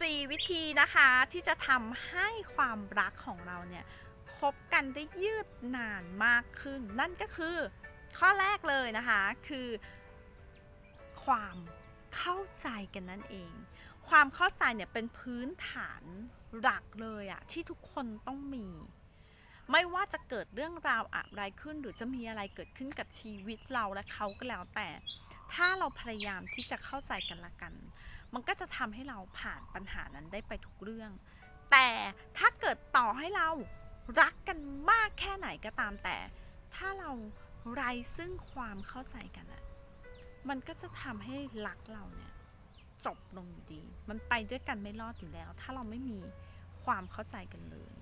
4 วิธีนะคะที่จะทำให้ความรักของเราเนี่ยคบกันได้ยืดนานมากขึ้น นั่นก็คือข้อแรกเลยนะคะคือ ความเข้าใจกันนั่นเอง ความเข้าใจเนี่ยเป็นพื้นฐานหลักเลยอะที่ทุกคนต้องมี ไม่ว่าจะเกิดเรื่องราวอะไรขึ้น หรือจะมีอะไรเกิดขึ้นกับชีวิตเราและเขาก็แล้วแต่ ถ้าเราพยายามที่จะเข้าใจกันละกัน มันก็จะทำให้เราผ่านปัญหานั้นได้ไปทุกเรื่อง แต่ถ้าเกิดต่อให้เรารักกันมากแค่ไหนก็ตามแต่ ถ้าเราไรซึ่งความเข้าใจกันอะมันก็จะทำให้รักเราเนี่ยจบลงอยู่ดี มันไปด้วยกันไม่รอดอยู่แล้ว ถ้าเราไม่มีความเข้าใจกันเลย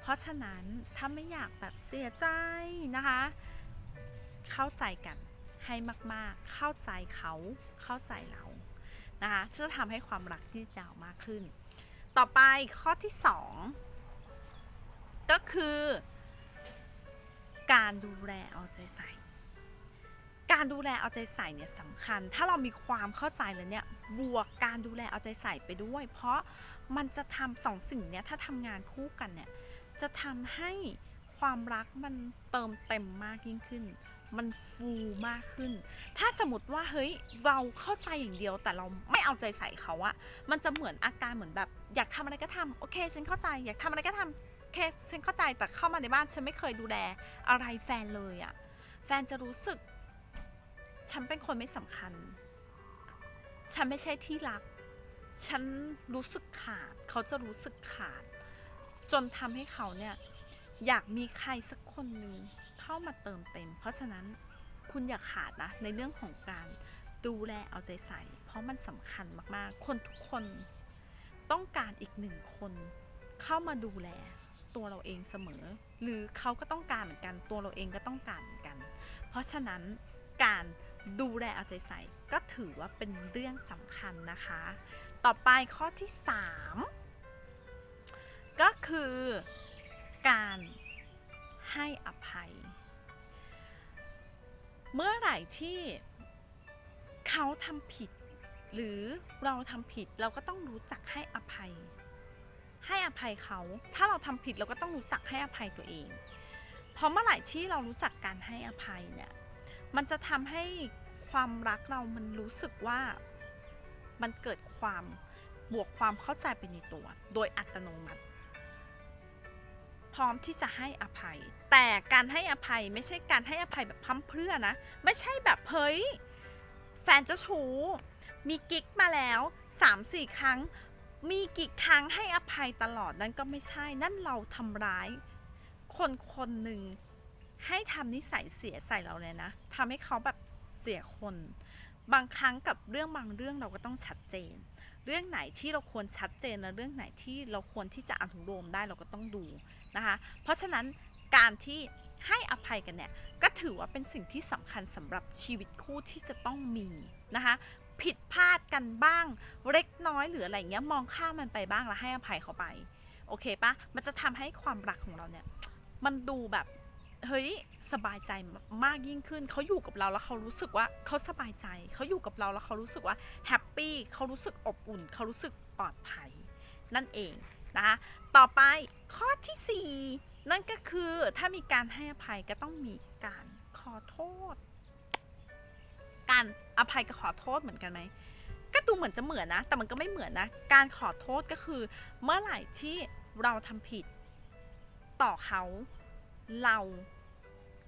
เพราะฉะนั้นถ้าไม่อยากแบบเสียใจนะคะ เข้าใจกันให้มากๆ เข้าใจเขาเข้าใจเรา นะคะจะทำให้ความรักยืดยาวมากขึ้น ต่อไปข้อที่ 2 ก็คือ การดูแลเอาใจใส่ การดูแลเอาใจใส่เนี่ยสำคัญ ถ้าเรามีความเข้าใจแล้วเนี่ยบวกการดูแลเอาใจใส่ไปด้วย เพราะมันจะทำสองสิ่งเนี้ยถ้าทำงานคู่กันเนี่ยจะทำให้ความรักมันเติมเต็มมากยิ่งขึ้น มันฟูมากขึ้น ถ้าสมมติว่าเฮ้ยเราเข้าใจอย่างเดียวแต่เราไม่เอาใจใส่เขาอะมันจะเหมือนอาการเหมือนแบบ อยากทำอะไรก็ทำโอเคฉันเข้าใจ อยากทำอะไรก็ทำโอเคฉันเข้าใจแต่เข้ามาในบ้านฉันไม่เคยดูแลอะไรแฟนเลยอะแฟนจะรู้สึก ฉันเป็นคนไม่สำคัญ ฉันไม่ใช่ที่รัก ฉันรู้สึกขาด เขาจะรู้สึกขาด จนทำให้เขาเนี่ย อยากมีใครสักคนหนึ่งเข้ามาเติมเต็ม เพราะฉะนั้นคุณอย่าขาดนะในเรื่องของการดูแลเอาใจใส่ เพราะมันสำคัญมากๆ คนทุกคนต้องการอีกหนึ่งคน เข้ามาดูแลตัวเราเองเสมอ หรือเขาก็ต้องการเหมือนกัน ตัวเราเองก็ต้องการเหมือนกัน เพราะฉะนั้นการดูแลเอาใจใส่ก็ถือว่าเป็นเรื่องสำคัญนะคะ ต่อไปข้อที่ 3 ก็คือ การให้อภัย เมื่อไหร่ที่เขาทำผิด หรือเราทำผิดเราก็ต้องรู้จักให้อภัย ให้อภัยเขา ถ้าเราทำผิดเราก็ต้องรู้จักให้อภัยตัวเองเพราะเมื่อไหร่ที่เรารู้จักการให้อภัยเนี่ย มันจะทำให้ความรักเรามันรู้สึกว่ามันเกิดความบวกความเข้าใจไปในตัว โดยอัตโนมัติ พร้อมที่จะให้อภัย แต่การให้อภัยไม่ใช่การให้อภัยแบบพร่ำเพรื่อนะ ไม่ใช่แบบเฮ้ยแฟนเจ้าชู้มีกิ๊กมาแล้ว 3 4 ครั้ง มีกี่ครั้งให้อภัยตลอดนั่นก็ไม่ใช่นั่นเราทำร้าย คนคนหนึ่งให้ทำนิสัยเสียใส่เราเลยนะทำให้เขาแบบเสียคน บางครั้งกับเรื่องบางเรื่องเราก็ต้องชัดเจน เรื่องไหนที่เราควรชัดเจนและเรื่องไหนที่เราควรที่จะอนุโลมได้เราก็ต้องดูนะคะ เพราะฉะนั้นการที่ให้อภัยกันเนี่ยก็ถือว่าเป็นสิ่งที่สำคัญสำหรับชีวิตคู่ที่จะต้องมีนะคะผิดพลาดกันบ้าง เล็กน้อยหรืออะไรเงี้ยมองข้ามมันไปบ้างแล้วให้อภัยเขาไป โอเคปะมันจะทำให้ความรักของเราเนี่ย มันดูแบบ เฮ้ยสบายใจมากยิ่งขึ้น เขาอยู่กับเราแล้วเขารู้สึกว่าเขาสบายใจ เขาอยู่กับเราแล้วเขารู้สึกว่าแฮปปี้เขารู้สึกอบอุ่น เขารู้สึกปลอดภัย นั่นเองนะคะต่อไปข้อทีสี่ 4 นั่นก็คือถ้ามีการให้อภัยก็ต้องมีการขอโทษ การอภัยกับขอโทษเหมือนกันไหมก็ดูเหมือนจะเหมือนนะ แต่มันก็ไม่เหมือนนะ การขอโทษก็คือ เมื่อไหร่ที่เราทำผิดต่อเขาเรา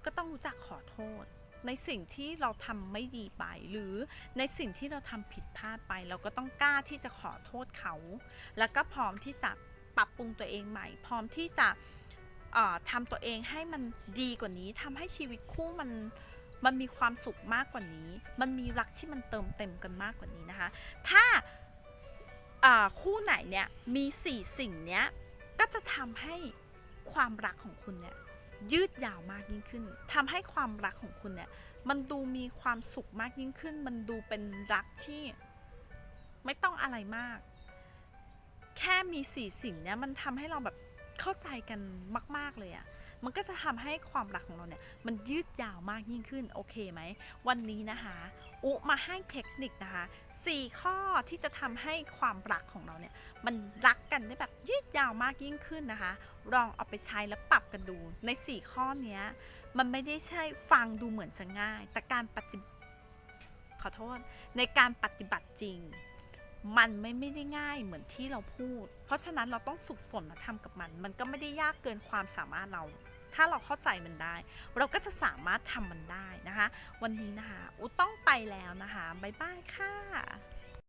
ก็ต้องรู้จักขอโทษ ในสิ่งที่เราทำไม่ดีไป หรือในสิ่งที่เราทำผิดพลาดไป เราก็ต้องกล้าที่จะขอโทษเขา แล้วก็พร้อมที่จะปรับปรุงตัวเองใหม่ พร้อมที่จะเอ่อทำตัวเองให้มันดีกว่านี้ทำให้ชีวิตคู่มันมันมีความสุขมากกว่านี้ มันมีรักที่มันเติมเต็มกันมากกว่านี้นะคะ ถ้าคู่ไหนเนี่ยมีสี่สิ่งเนี้ยก็จะทำให้ความรักของคุณเนี่ย ยืดยาวมากยิ่งขึ้นทำให้ความรักของคุณเนี่ย มันดูมีความสุขมากยิ่งขึ้น มันดูเป็นรักที่ไม่ต้องอะไรมาก แค่มีสี่สิ่งเนี้ยมันทำให้เราแบบเข้าใจกันมาก ๆเลยอะ่ะมันก็จะทำให้ความรักของเราเนี่ย มันยืดยาวมากยิ่งขึ้นโอเคไหม วันนี้นะคะ อุมาให้เทคนิคนะคะ สี่ข้อที่จะทำให้ความรักของเราเนี่ย มันรักกันได้แบบยืดยาวมากยิ่งขึ้นนะคะ ลองเอาไปใช้แล้วปรับกันดูใน 4 ข้อเนี้ยมันไม่ได้ใช่ฟังดูเหมือนจะง่าย แต่การปฏิขอโทษในการปฏิบัติจริง มันไม่ไม่ได้ง่ายเหมือนที่เราพูด เพราะฉะนั้นเราต้องฝึกฝนมาทำกับมัน มันก็ไม่ได้ยากเกินความสามารถเรา ถ้าเราเข้าใจมันได้ เราก็จะสามารถทำมันได้นะคะ วันนี้นะคะอูต้องไปแล้วนะคะ บ๊ายบายค่ะ